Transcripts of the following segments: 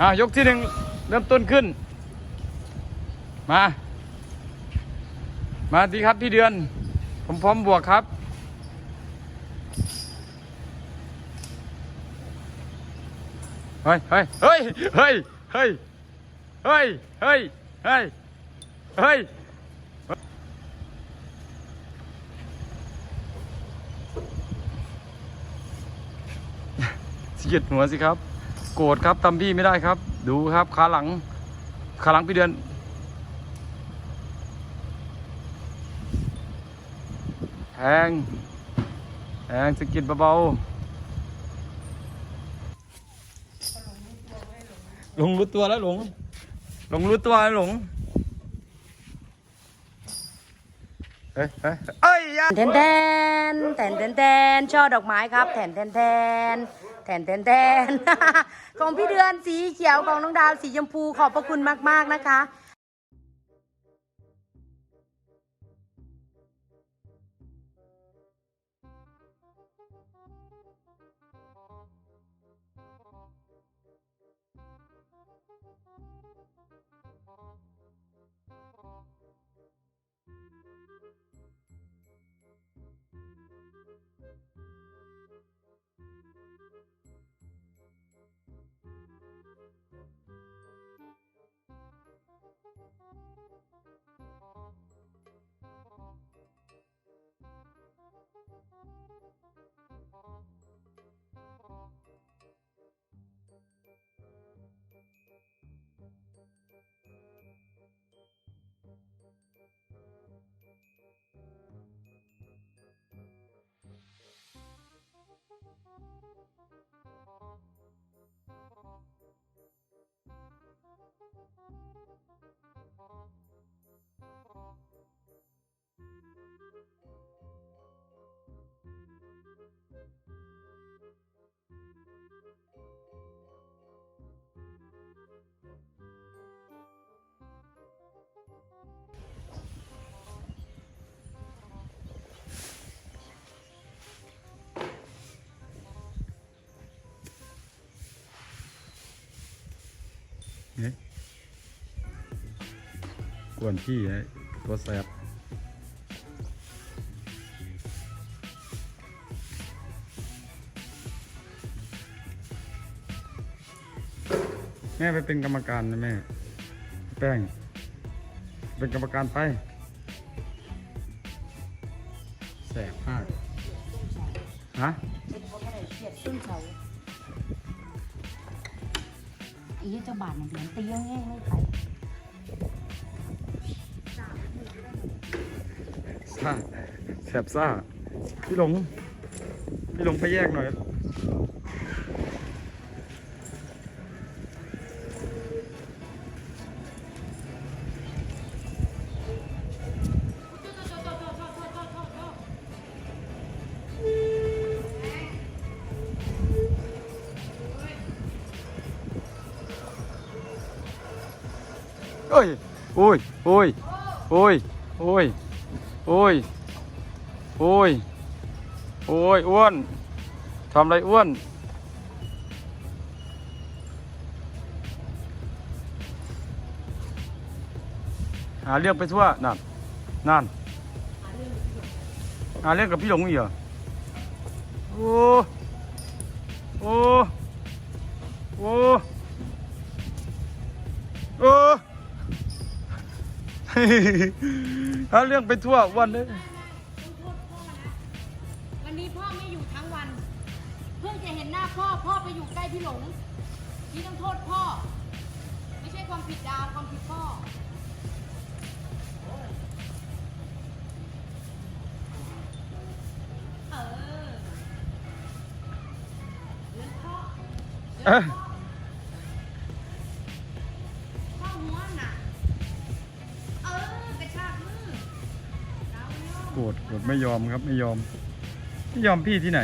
อ่ายกที่หนึ่งเริ่มต้นขึ้น มา มาดีครับพี่เดือน ผมพร้อมบวกครับ เฮ้ยเฮ้ยเฮ้ยเฮ้ยเฮ้ยเฮ้ยเฮ้ยเฮ้ยเฮ้ยเสียดหัวสิครับ โกรธครับตำพี่ไม่ได้ครับ ดูครับขาหลังขาหลังพี่เดือน แทง แทงสะกิดเบาๆหลงรู้ตัวแล้วหลง หลงรู้ตัวแล้วหลงเฮ้ยเฮ้ยเอ้ยอยาแทนแทนแทนแทนแทนช่อดอกไม้ครับแทนแทนแทน แทนแทนแทนของพี่เดือนสีเขียวของน้องดาวสีชมพูขอบพระคุณมากๆนะคะ กวนพี่ไอ้ตัวแสบแม่ไปเป็นกรรมการนะแม่ แป้ง เป็นกรรมการไปแสบมากฮะเป็นเพราะอะไรเกลียดซึ่งเขาไอ้เหี้ยเจ้าบาทมันเดือนตีแง่งๆไม่ไป ซ่าแสบซ่า พี่หลง พี่หลงไปแยกหน่อยโอ้ยโอ้ย โอ้ย โอ้ย โอ้ยโอ้ยอุ้ย อ้วน ทำไรอ้วน หาเรื่องไปทั่ว นั่น นั่น หาเรื่องกับพี่หลงอีกเหรอ โอ้ โอ้ โอ้ โอ้ หาเรื่องไปทั่ววันเลยวันนี้พ่อไม่อยู่ทั้งวัน เพิ่งจะเห็นหน้าพ่อ พ่อไปอยู่ใกล้พี่หลงพี่ต้องโทษพ่อ ไม่ใช่ความผิดดาวความผิดพ่อ เออเดือนพ่อ ไม่ยอมครับไม่ยอม ไม่ยอมพี่ที่ไหน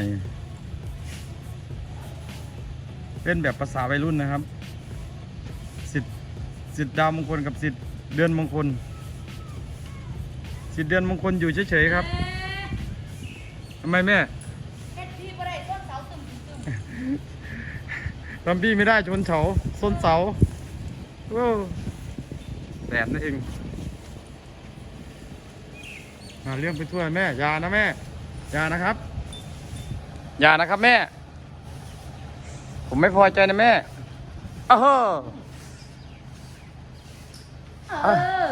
เป็นแบบภาษาวัยรุ่นนะครับ สิทธิ์สิทธิ์ดาวมงคลกับสิทธิ์เดือนมงคล สิทธิ์เดือนมงคลอยู่เฉยๆครับเอ๊ะทำไมแม่เฮ็ดพี่บ่ได้ต้นเสาตึมตึมทำบี้ไม่ได้ชนเสาส้นเสาโอ้แสนนั่นเอง หาเรื่องไปทั่วแม่อย่านะแม่อย่านะครับอย่านะครับแม่ ผมไม่พอใจนะแม่อ้าวเออ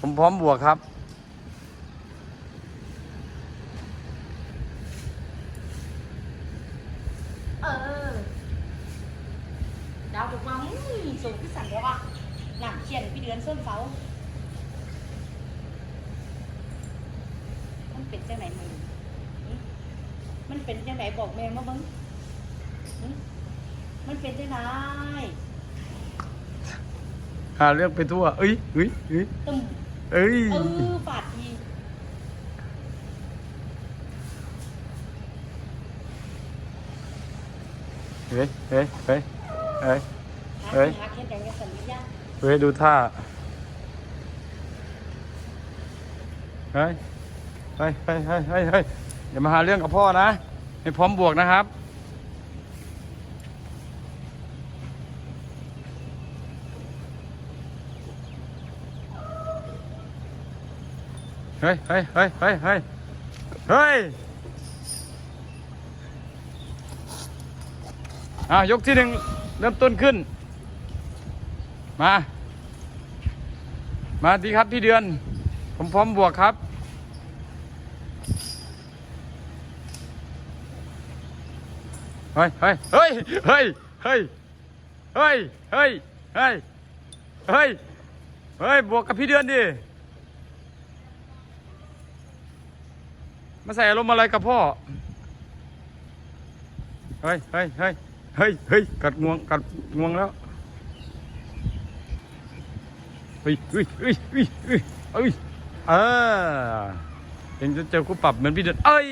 ผมพร้อมบวกครับ เออ ดาวถูกมาอืมสูงที่สั่นแล้วอะหนักเขียนพี่เดือนส้นเสามัน เป็นจังไหนมึงหึมันเป็นจังไหนบอกแม่มาเบ้างหึมันเป็นจังไหนหาเรื่องไปทั่ว เอ้ยเอ้ยเอ้ยตึมเอ้ยเออฝาดทีเฮ้ยเฮ้ยเฮ้ยเฮ้ยหาเอ้ยหาแค่แดงกับสัญญาเฮ้ยดูท่าเฮ้ย เฮ้ยเฮ้ยเฮ้ยเฮ้ยเฮ้ยอย่ามาหาเรื่องกับพ่อนะให้พร้อมบวกนะครับ เฮ้ยเฮ้ยเฮ้ยเฮ้ยเฮ้ยเฮ้ยอะยกที่หนึ่งเริ่มต้นขึ้น มา มาดีครับพี่เดือน ผมพร้อมบวกครับ เฮ้ยเฮ้ยเฮ้ยเฮ้ยเฮ้ยเฮ้ยเฮ้ยเฮ้ยเฮ้ยเฮ้ยบวกกับพี่เดือนดิมาใส่อารมณ์อะไรกับพ่อเฮ้ยเฮ้ยเฮ้ยเฮ้ยเฮ้ยกัดงวงกัดงวงแล้วเฮ้ยเฮ้ยเฮ้ยเฮ้ยเฮ้ยเอ้ยเออยังจะเจอคู่ปรับเหมือนพี่เดินเอ้ย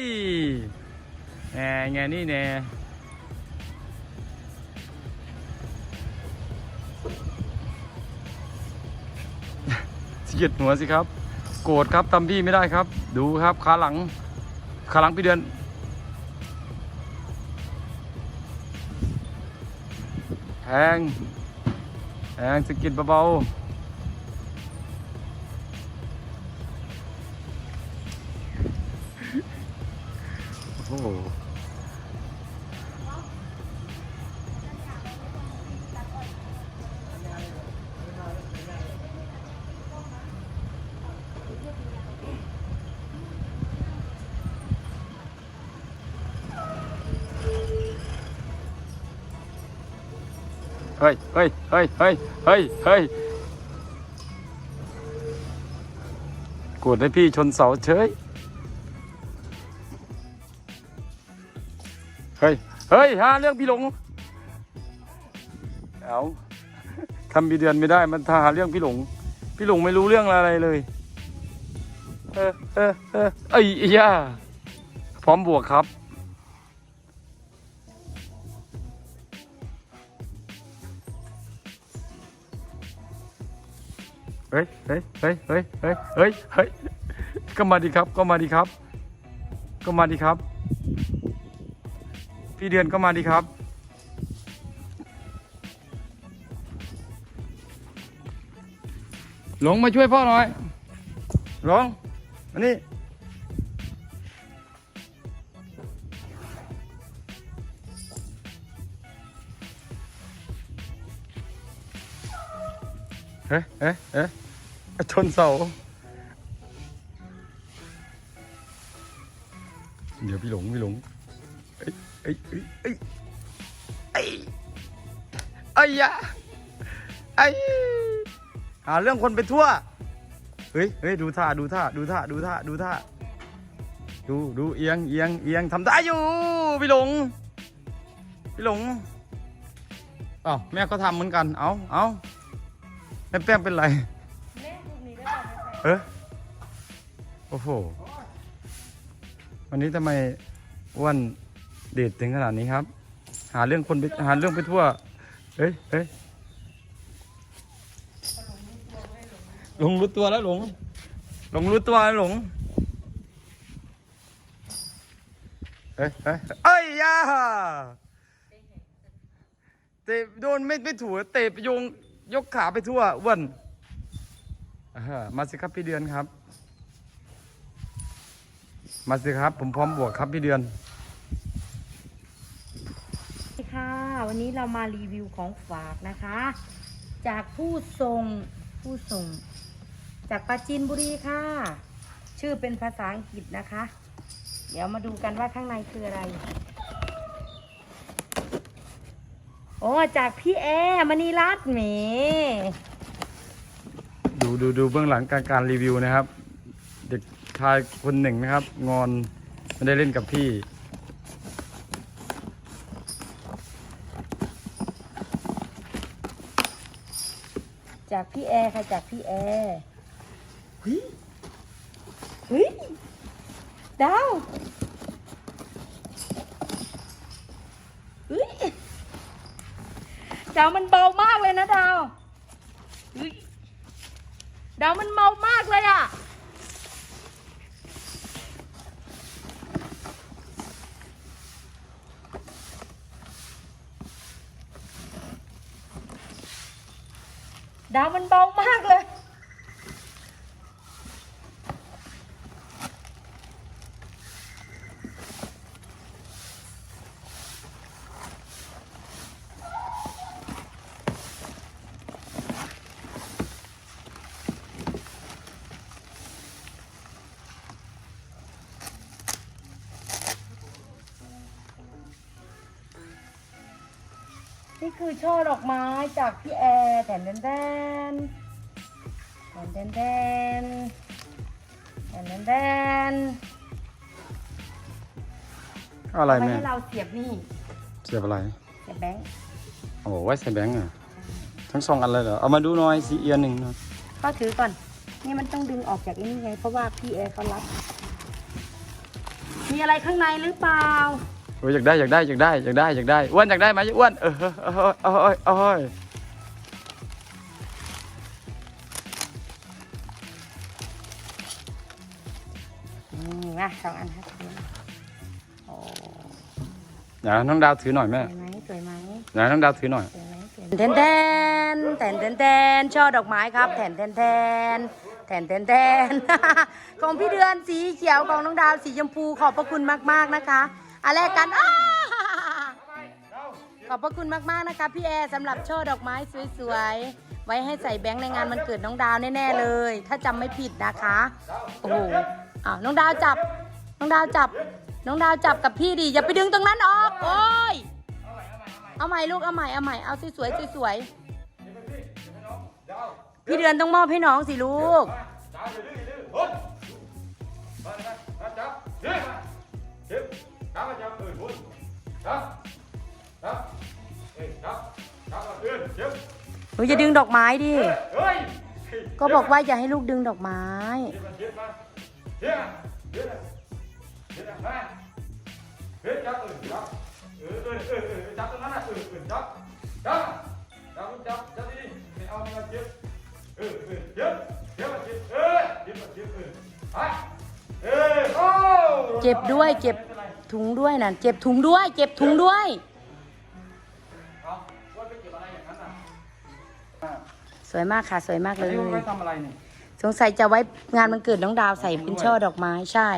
แหน่ไงนี่แน่ ยดหัวสิครับ โกรธครับทำพี่ไม่ได้ครับ ดูครับขาหลังขาหลังพี่เดือน แทงแทงสกิดเบาๆ เฮ้ยเฮ้ยเฮ้ยเฮ้ยเฮ้ยเฮ้ยกดให้พี่ชนเสาเฉยเฮ้ยเฮ้ยหาเรื่องพี่หลงเอาทำพี่เดือนไม่ได้มันทหาเรื่องพี่หลง พี่หลงไม่รู้เรื่องอะไรเลย เออเออเออไอ้ยย่าพร้อมบวกครับ เฮ้ยเฮ้ยเฮ้ยเฮ้ยเฮ้ยเฮ้ยเฮ้ยก็มาดีครับ ก็มาดีครับ ก็มาดีครับ พี่เดือนก็มาดีครับ หลงมาช่วยพ่อหน่อย หลงมานี่เฮ้ยเฮ้ยเฮ้ย ชนเสา เดี๋ยวพี่หลงพี่หลงเอ้ยเอ้ยเอ้ยเอ้ยเอ้ยไอ้ยะไอ้หาเรื่องคนไปทั่ว เฮ้ยเฮ้ยดูท่าดูท่าดูท่าดูท่าดูท่าดูดูเอียงเอียงเอียงทำได้อยู่พี่หลง พี่หลงเอ้าแม่ก็ทำเหมือนกัน เอาเอาแม่แป้งเป็นไร เออโอ้โห วันนี้ทำไมอ้วนเดทถึงขนาดนี้ครับ หาเรื่องคนไปหาเรื่องไปทั่วเฮ้ยเฮ้ยหลงรู้ตัวแล้วหลง หลงรู้ตัวแล้วหลงเฮ้ยเฮ้ยเอ้ยยาเตตะโดนไม่ไม่ถูกเตะไปโยงยกขาไปทั่วอ้วนอ่าฮะ มาสิครับพี่เดือนครับ มาสิครับ ผมพร้อมบวกครับพี่เดือนสวัสดีค่ะ วันนี้เรามารีวิวของฝากนะคะ จากผู้ส่งผู้ส่ง จากปราจีนบุรีค่ะ ชื่อเป็นภาษาอังกฤษนะคะ เดี๋ยวมาดูกันว่าข้างในคืออะไรโอ้จากพี่แอมณีรัตน์แหม ดูดูดูเบื้องหลังการการรีวิวนะครับ เด็กชายคนหนึ่งนะครับ งอนไม่ได้เล่นกับพี่ จากพี่แอร์ค่ะจากพี่แอร์เฮ้ยเฮ้ยดาวเฮ้ยดาวมันเบามากเลยนะดาวเฮ้ย ดาวมันเบามากเลยอะ ดาวมันเบามากเลย นี่คือช่อดอกไม้จากพี่แอร์แทนแทนแทนแทนแทนแทนแทนแทนแทนอะไรเอาไว้แม่ให้เราเสียบนี่เสียบอะไรเสียบแบงค์โอ้โหไว้ใส่แบงค์อะทั้งสองอันเลยเหรอเอามาดูหน่อยสีเอียนหนึ่งหน่อยก็ถือก่อน นี่มันต้องดึงออกจากนี่ไง เพราะว่าพี่แอร์เขารับ มีอะไรข้างในหรือเปล่า โอ้ยอยากได้อยากได้อยากได้อยากได้อยากได้อ้วนอยากได้ไหมอ้วนเออเออเออเออเออเอออืมนะสองอันครับโอ้เดี๋ยวน้องดาวถือหน่อยแม่สวยไหมสวยไหมเดี๋ยวน้องดาวถือหน่อยแทนแทนแทนแทนแทนช่อดอกไม้ครับแทนแทนแทนแทนแทนแทนของพี่เดือนสีเขียวของน้องดาวสีชมพูขอบพระคุณมากๆนะคะ อันแรกกันอ้าขอบพระคุณมากๆนะคะพี่แอร์สำหรับช่อดอกไม้สวยๆ ไว้ให้ใส่แบงค์ในงานมันเกิดน้องดาวแน่ๆเลย ถ้าจำไม่ผิดนะคะโอ้โหอ้าวน้องดาวจับ น้องดาวจับ น้องดาวจับกับพี่ดิอย่าไปดึงตรงนั้นออกโอ้ยเอาใหม่ลูกเอาใหม่เอาใหม่เอาสวยๆสวยๆพี่เดือนต้องมอบให้น้องสิลูก ครับอาจารย์เออคุณครับครับเอ้ยครับครับเพื่หนูอย่าดึงดอกไม้ดิก็บอกว่าอย่าให้ลูกดึงดอกไม้ เจ็บด้วยเจ็บ ถุงด้วยนั่นเจ็บถุงด้วย เจ็บถุงด้วยสวยมากค่ะ สวยมากเลยไว้ทำอะไรเนี่ยสงสัยจะไว้งานมันเกิดน้องดาวใส่เป็นช่อดอกไม้ใช่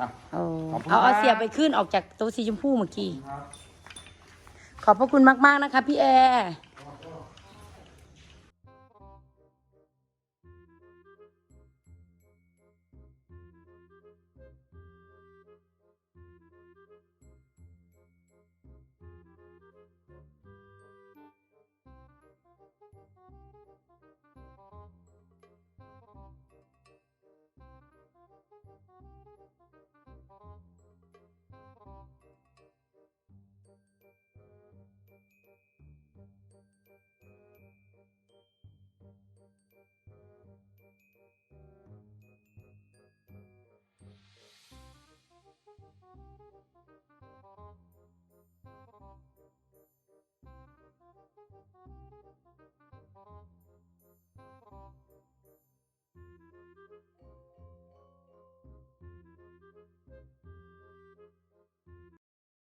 อะเอาขอบคุณเอาเอาครับเสียบไปขึ้นออกจากตัวสีชมพูเมื่อกี้ ครับ ขอบพระคุณมาก ๆ นะคะ พี่แอร์